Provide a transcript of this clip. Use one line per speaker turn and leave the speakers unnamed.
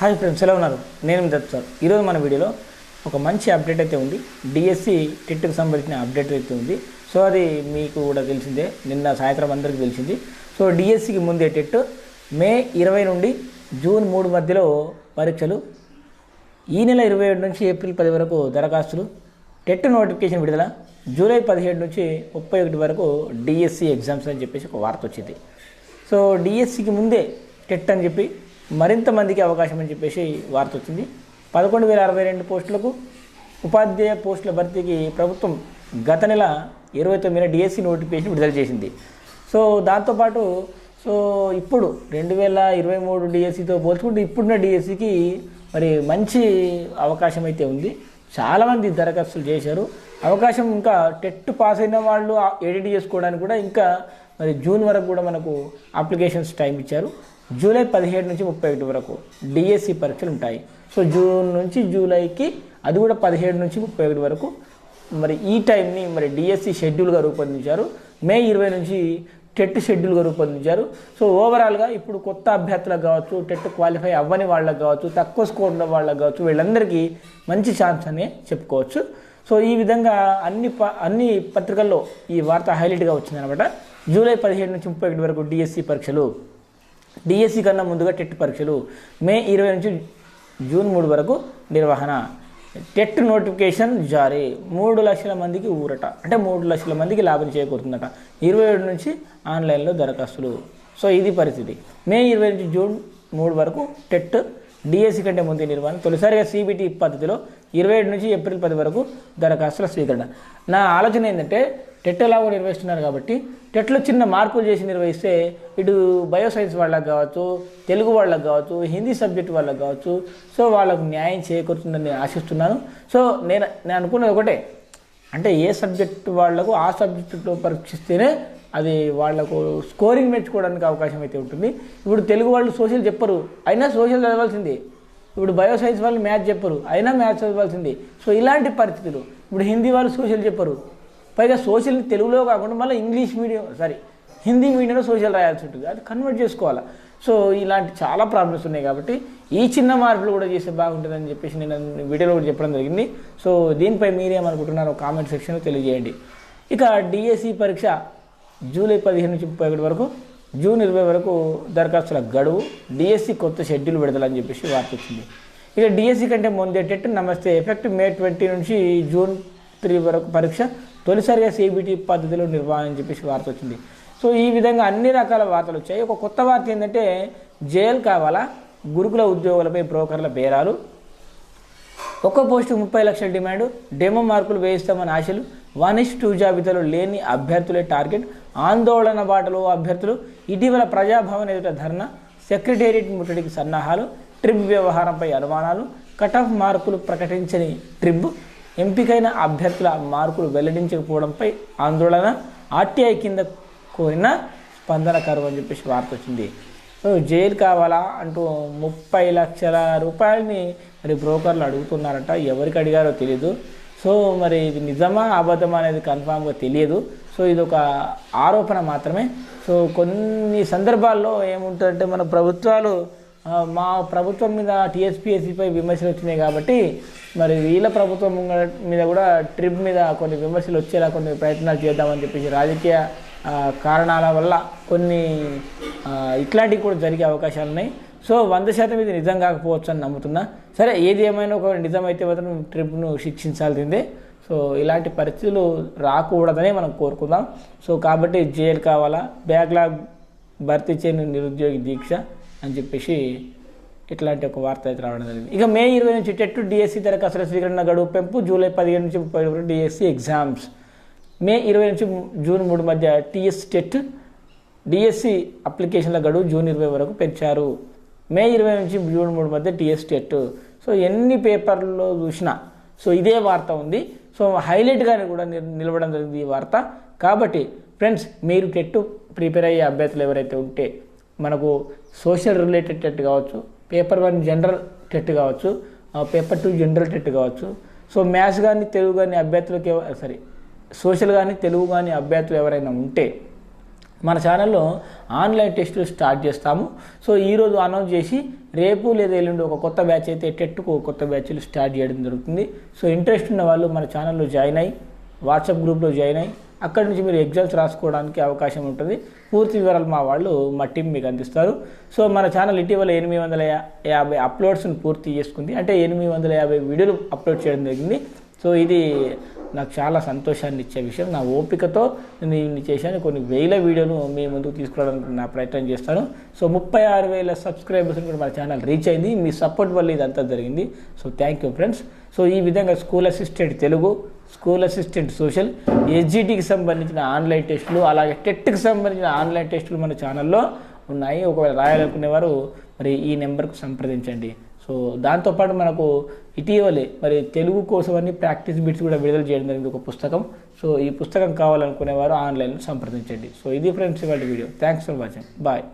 Hi friends ఎలా ఉన్నారు? నేను మీ దత్ సార్. ఈరోజు మన వీడియోలో ఒక మంచి అప్డేట్ అయితే ఉంది. డిఎస్సి టెట్కి సంబంధించిన అప్డేట్ అయితే ఉంది. సో అది మీకు కూడా తెలిసిందే. నిన్న సాయంత్రం అందరికీ తెలిసింది. సో డిఎస్సికి ముందే టెట్ మే ఇరవై నుండి జూన్ మూడు మధ్యలో పరీక్షలు ఈ నెల ఇరవై ఏడు నుంచి ఏప్రిల్ పది వరకు దరఖాస్తులు టెట్ నోటిఫికేషన్ విడుదల జూలై పదిహేడు నుంచి ముప్పై ఒకటి వరకు డిఎస్సి ఎగ్జామ్స్ అని చెప్పేసి ఒక వార్త వచ్చింది. సో డిఎస్సికి ముందే టెట్ అని చెప్పి మరింత మందికి అవకాశం అని చెప్పేసి వార్త వచ్చింది. పదకొండు వేల అరవై రెండు పోస్టులకు ఉపాధ్యాయ పోస్టుల భర్తీకి ప్రభుత్వం గత నెల ఇరవై తొమ్మిదిన డిఎస్సి నోటిఫికేషన్ విడుదల చేసింది. సో దాంతోపాటు సో ఇప్పుడు రెండు వేల ఇరవై మూడు డిఎస్సితో పోల్చుకుంటే ఇప్పుడున్న డిఎస్సికి మరి మంచి అవకాశం అయితే ఉంది. చాలామంది దరఖాస్తులు చేశారు. అవకాశం ఇంకా టెట్ పాస్ అయిన వాళ్ళు ఎడిట్ చేసుకోవడానికి కూడా ఇంకా మరి జూన్ వరకు కూడా మనకు అప్లికేషన్స్ టైం ఇచ్చారు. జూలై పదిహేడు నుంచి ముప్పై ఒకటి వరకు డిఎస్సి పరీక్షలు ఉంటాయి. సో జూన్ నుంచి జూలైకి అది కూడా పదిహేడు నుంచి ముప్పై ఒకటి వరకు. మరి ఈ టైంని మరి డిఎస్సి షెడ్యూల్గా రూపొందించారు. మే ఇరవై నుంచి టెట్ షెడ్యూల్గా రూపొందించారు. సో ఓవరాల్గా ఇప్పుడు కొత్త అభ్యర్థులకు కావచ్చు టెట్ క్వాలిఫై అవ్వని వాళ్ళకి కావచ్చు తక్కువ స్కోర్ ఉన్న వాళ్ళకి కావచ్చు వీళ్ళందరికీ మంచి ఛాన్స్ అనే చెప్పుకోవచ్చు. సో ఈ విధంగా అన్ని ప అన్ని పత్రికల్లో ఈ వార్త హైలైట్గా వచ్చిందనమాట. జూలై పదిహేడు నుంచి ముప్పై ఒకటి వరకు డిఎస్సి పరీక్షలు. డిఎస్సి కన్నా ముందుగా టెట్ పరీక్షలు మే ఇరవై నుంచి జూన్ మూడు వరకు నిర్వహణ. టెట్ నోటిఫికేషన్ జారీ. మూడు లక్షల మందికి ఊరట. అంటే మూడు లక్షల మందికి లాభం చేకూరుతుందట. ఇరవై ఏడు నుంచి ఆన్లైన్లో దరఖాస్తులు. సో ఇది పరిస్థితి. మే ఇరవై నుంచి జూన్ మూడు వరకు టెట్ డిఎస్సి కంటే ముందు నిర్వహణ. తొలిసారిగా సిబిటి పద్ధతిలో ఇరవై ఏడు నుంచి ఏప్రిల్ పది వరకు దరఖాస్తుల స్వీకరణ. నా ఆలోచన ఏంటంటే టెట్ ఎలాగో నిర్వహిస్తున్నారు కాబట్టి టెట్లో చిన్న మార్పులు చేసి నిర్వహిస్తే ఇటు బయోసైన్స్ వాళ్ళకి కావచ్చు తెలుగు వాళ్ళకి కావచ్చు హిందీ సబ్జెక్ట్ వాళ్ళకి కావచ్చు. సో వాళ్ళకు న్యాయం చేకూరుతుందని నేను ఆశిస్తున్నాను. సో నేను నేను అనుకున్నది ఒకటే. అంటే ఏ సబ్జెక్ట్ వాళ్ళకు ఆ సబ్జెక్టులో పరీక్షిస్తేనే అది వాళ్ళకు స్కోరింగ్ మెచ్చుకోవడానికి అవకాశం అయితే ఉంటుంది. ఇప్పుడు తెలుగు వాళ్ళు సోషల్ చెప్పరు. అయినా సోషల్ చదవాల్సింది. ఇప్పుడు బయోసైన్స్ వాళ్ళు మ్యాథ్స్ చెప్పరు. అయినా మ్యాథ్స్ చదవాల్సింది. సో ఇలాంటి పరిస్థితులు. ఇప్పుడు హిందీ వాళ్ళు సోషల్ చెప్పరు. పైగా సోషల్ తెలుగులో కాకుండా మళ్ళీ ఇంగ్లీష్ మీడియం సారీ హిందీ మీడియంలో సోషల్ రాయాల్సి ఉంటుంది. అది కన్వర్ట్ చేసుకోవాలి? సో ఇలాంటి చాలా ప్రాబ్లమ్స్ ఉన్నాయి కాబట్టి ఈ చిన్న మార్పులు కూడా చేస్తే బాగుంటుందని చెప్పేసి నేను వీడియోలో కూడా చెప్పడం జరిగింది. సో దీనిపై మీరేమనుకుంటున్నారో కామెంట్ సెక్షన్లో తెలియజేయండి. ఇక డిఎస్సి పరీక్ష జూలై పదిహేను నుంచి ముప్పై ఒకటి వరకు జూన్ ఇరవై వరకు దరఖాస్తుల గడువు డిఎస్సి కొత్త షెడ్యూల్ విడుదలని చెప్పేసి వార్త వచ్చింది. ఇక డిఎస్సి కంటే ముందేటట్టు నమస్తే ఎఫెక్ట్ మే ట్వంటీ నుంచి జూన్ త్రీ వరకు పరీక్ష తొలిసారిగా సిబిటి పద్ధతిలో నిర్వహణ అని చెప్పేసి వార్త వచ్చింది. సో ఈ విధంగా అన్ని రకాల వార్తలు వచ్చాయి. ఒక కొత్త వార్త ఏంటంటే జైలు కావాలా? గురుకుల ఉద్యోగులపై బ్రోకర్ల బేరాలు. ఒక్క పోస్టు ముప్పై లక్షల డిమాండ్. డెమో మార్కులు వేయిస్తామని ఆశలు. వన్ ఇస్ టూ జాబితాలో లేని అభ్యర్థులే టార్గెట్. ఆందోళన బాటలో అభ్యర్థులు. ఇటీవల ప్రజాభవన్ ఎదుట ధర్నా. సెక్రటేరియట్ ముట్టడికి సన్నాహాలు. ట్రిప్ వ్యవహారంపై అనుమానాలు. కట్ ఆఫ్ మార్కులు ప్రకటించని ట్రిప్. ఎంపికైన అభ్యర్థుల మార్కులు వెల్లడించకపోవడంపై ఆందోళన ఆర్టీఐ కింద కోరిన స్పందన కరువు అని చెప్పేసి వార్త వచ్చింది. సో జైలు కావాలా అంటూ ముప్పై లక్షల రూపాయలని మరి బ్రోకర్లు అడుగుతున్నారట. ఎవరికి అడిగారో తెలియదు సో మరి ఇది నిజమా అబద్ధమా అనేది కన్ఫామ్గా తెలియదు. సో ఇది ఒక ఆరోపణ మాత్రమే. సో కొన్ని సందర్భాల్లో ఏముంటుందంటే మన ప్రభుత్వాలు మా ప్రభుత్వం మీద టీఎస్పీఎస్సీపై విమర్శలు వచ్చినాయి కాబట్టి మరి వీళ్ళ ప్రభుత్వం మీద కూడా ట్రిప్ మీద కొన్ని విమర్శలు వచ్చేలా కొన్ని ప్రయత్నాలు చేద్దామని చెప్పేసి రాజకీయ కారణాల వల్ల కొన్ని ఇట్లాంటివి కూడా జరిగే అవకాశాలు ఉన్నాయి. సో వంద శాతం ఇది నిజం కాకపోవచ్చు అని నమ్ముతున్నా. సరే ఏది ఏమైనా ఒక నిజమైతే మాత్రం ట్రిప్ను శిక్షించాల్సిందే. సో ఇలాంటి పరిస్థితులు రాకూడదనే మనం కోరుకుందాం. సో కాబట్టి జైలు కావాలా? బ్యాక్లాగ్ భర్తీ చేయని నిరుద్యోగి దీక్ష. అని చెప్పేసి ఇట్లాంటి ఒక వార్త అయితే రావడం జరిగింది. ఇక మే ఇరవై నుంచి టెట్ డిఎస్సి దరఖాస్తుల స్వీకరణ గడువు పెంపు జూలై పదిహేను నుంచి ముప్పై వరకు డిఎస్సి ఎగ్జామ్స్ మే ఇరవై నుంచి జూన్ మూడు మధ్య టీఎస్ టెట్ డిఎస్సి అప్లికేషన్ల గడువు జూన్ ఇరవై వరకు పెంచారు. మే ఇరవై నుంచి జూన్ మూడు మధ్య టీఎస్ టెట్. సో ఎన్ని పేపర్లో చూసినా సో ఇదే వార్త ఉంది. సో హైలైట్గా కూడా నిలవడం జరిగింది ఈ వార్త. కాబట్టి ఫ్రెండ్స్ మీరు టెట్ ప్రిపేర్ అయ్యే అభ్యర్థులు ఎవరైతే ఉంటే మనకు సోషల్ రిలేటెడ్ టెట్ కావచ్చు పేపర్ వన్ జనరల్ టెట్ కావచ్చు పేపర్ టూ జనరల్ టెట్ కావచ్చు. సో మ్యాథ్స్ కానీ తెలుగు కానీ అభ్యర్థులకి సారీ సోషల్ కానీ తెలుగు కానీ అభ్యర్థులు ఎవరైనా ఉంటే మన ఛానల్లో ఆన్లైన్ టెస్టులు స్టార్ట్ చేస్తాము. సో ఈరోజు అనౌన్స్ చేసి రేపు లేదా ఎల్లుండి ఒక కొత్త బ్యాచ్ అయితే టెట్కు కొత్త బ్యాచ్లు స్టార్ట్ చేయడం జరుగుతుంది. సో ఇంట్రెస్ట్ ఉన్న వాళ్ళు మన ఛానల్లో జాయిన్ అయ్యి వాట్సాప్ గ్రూప్లో జాయిన్ అయ్యి అక్కడి నుంచి మీరు ఎగ్జామ్స్ రాసుకోవడానికి అవకాశం ఉంటుంది. పూర్తి వివరాలు మా వాళ్ళు మా టీం మీకు అందిస్తారు. సో మన ఛానల్ ఇటీవల ఎనిమిది వందల యా- యాభై అప్లోడ్స్ని పూర్తి చేసుకుంది. అంటే ఎనిమిది వందల యాభై వీడియోలు అప్లోడ్ చేయడం జరిగింది. సో ఇది నాకు చాలా సంతోషాన్ని ఇచ్చే విషయం. నా ఓపికతో నేను ఇన్ని చేశాను. కొన్ని వేల వీడియోలు మీ ముందుకు తీసుకురావడానికి నా ప్రయత్నం చేస్తాను. సో ముప్పై ఆరు వేల సబ్స్క్రైబర్స్ కూడా మన ఛానల్ రీచ్ అయింది. మీ సపోర్ట్ వల్ల ఇదంతా జరిగింది. So thank you friends. So ఈ విధంగా school assistant Telugu school assistant social ఎస్జిటికి సంబంధించిన ఆన్లైన్ టెస్టులు అలాగే టెట్కి సంబంధించిన ఆన్లైన్ టెస్టులు మన ఛానల్లో ఉన్నాయి. ఒకవేళ రాయాలనుకునేవారు మరి ఈ నెంబర్కు సంప్రదించండి. సో దాంతోపాటు మనకు ఇటీవలే మరి తెలుగు కోసం అన్ని ప్రాక్టీస్ బిట్స్ కూడా విడుదల చేయడం జరిగింది ఒక పుస్తకం. సో ఈ పుస్తకం కావాలనుకునేవారు ఆన్లైన్లో సంప్రదించండి. సో ఇది ఫ్రెండ్స్ ఇవాళ video. Thanks for watching bye